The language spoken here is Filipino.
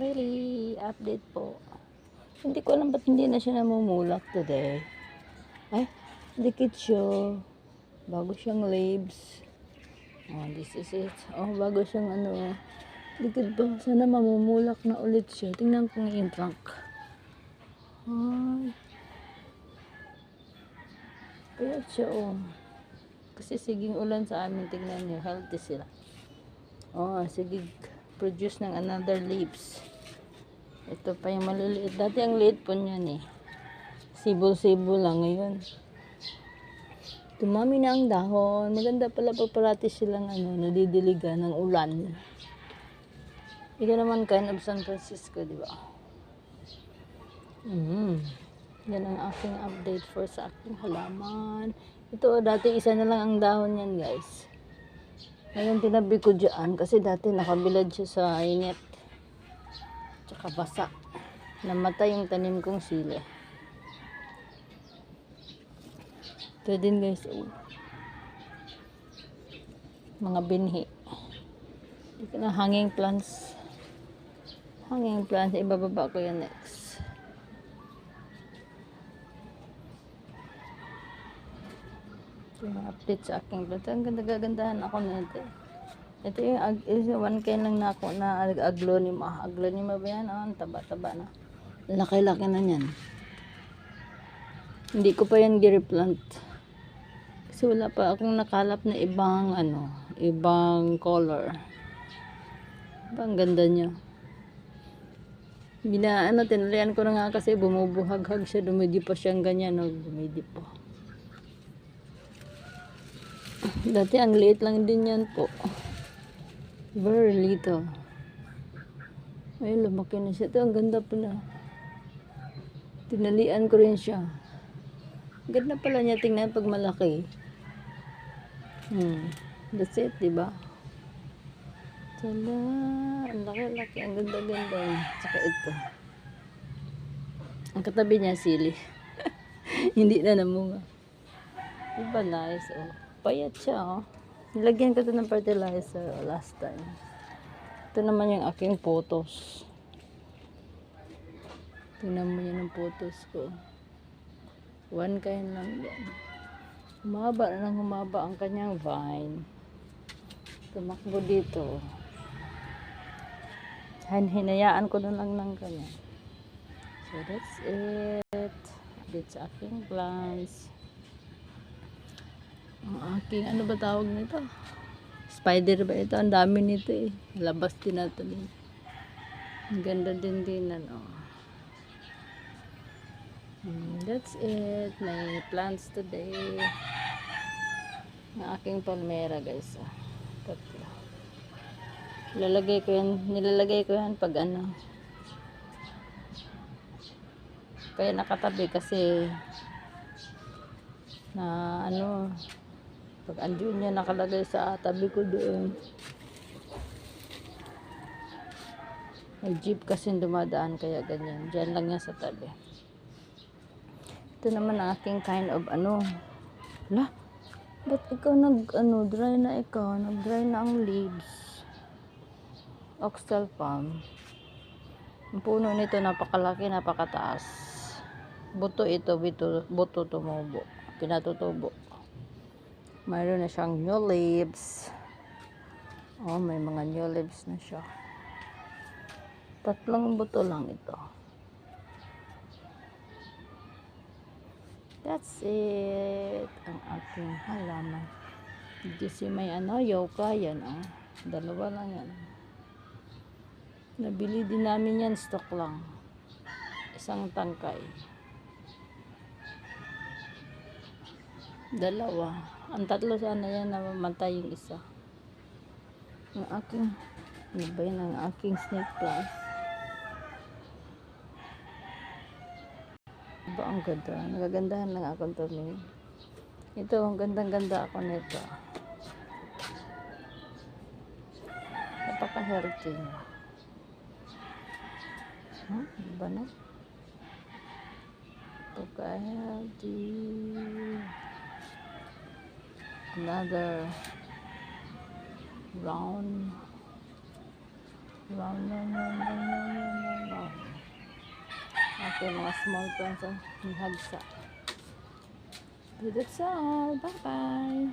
Really, update po. Hindi ko alam ba't hindi na siya namumulak today. Ay, dikit siya. Bago siyang leaves. Oh, this is it. Oh, bago siyang ano. Dikit ba? Sana mamumulak na ulit siya. Tingnan ko nga yung trunk. Ay. Kaya siya, oh. Kasi siging ulan sa amin, tingnan niyo, healthy sila. Oh, sige, produce ng another leaves. Ito pa yung maliliit. Dati ang liit po niyan eh. Sibol-sibol lang ngayon. Tumami na ang dahon. Maganda pala pag parati silang ano, nadidiligan ng ulan. Ito naman kind of San Francisco, di ba? Mm. Yan ang aking update for sa aking halaman. Ito, dati isa na lang ang dahon yan, guys. Ngayon, tinabi ko dyan kasi dati nakabilad siya sa init. Tsaka basa. Namatay yung tanim kong sili. Ito din, guys. Oh. Mga binhi. Ito na hanging plants. Hanging plants. Ibababa ko yan next. Yung update sa aking plants. Ang ganda-gandahan ako nito. Ito yung ag is one kind lang na ako na ag- aglonema. Aglonema ba yan? Oh, taba-taba na. Laki-laki na yan. Hindi ko pa yan gi-replant. Kasi wala pa akong nakalap na ibang ano, ibang color. Diba, ang ganda niya. Bina, ano, tinalian ko na nga kasi bumubuhag-hag siya, dumidi pa siyang ganyan, no, dumidi pa. Dati ang liit lang din yan po. Very little. Ay, lumaki na siya. Ito, ang ganda pala. Tinalian ko rin siya. Ganda pala niya tingnan pag malaki. Hmm. That's it, di ba? Tala, ang laki-laki, ang ganda-ganda. Saka ito. Ang katabi niya, sili. Hindi na namunga. Diba nice, oh. Payat siya, oh. Nilagyan ko ito ng fertilizer oh, last time. Ito naman yung aking photos. Tingnan mo yan ang photos ko. One kind lang yan. Humaba na ng humaba ang kanyang vine. Tumakbo dito. Han- Hinayaan ko na lang ng kanya. So that's it. Dito sa aking plants. Ang ano ba tawag nito? Spider ba ito? Ang dami nito eh. Labas din natin. eh. Ang ganda din din ano. Hmm, that's it. May plants today. Ang aking palmera guys. ah. Tatlo. Nilalagay ko yan, nilalagay ko yan pag ano. Kaya nakatabi kasi na ano pag andun niya nakalagay sa tabi ko doon. May jeep kasi dumadaan kaya ganyan. Dyan lang niya sa tabi. Ito naman ang aking kind of ano. La ba't ikaw nag ano dry na ikaw? Nag dry na ang leaves. Oxtail palm. Ang puno nito napakalaki napakataas. Buto ito buto, buto tumubo. Pinatutubo mayroon na siyang new leaves. Oh may mga new leaves na siya. Tatlong buto lang ito. That's it. Ang aking halaman. Kasi may ano yoka yan oh dalawa lang yan. Nabili din namin yan stock lang. Isang tangkay Dalawa. Ang tatlo sana yan na mamatay yung isa. Ang aking, ano ba yun, ang aking snake plant. Diba ang ganda? Nagagandahan lang ako tumingin. Ito, ang gandang-ganda ako nito. Napaka-healthy niya. Huh? Diba na? Napaka-healthy another round Wow, no, no, no, no, no, no, no. Okay, mga small plants ang hagsa. So that's all. Bye-bye.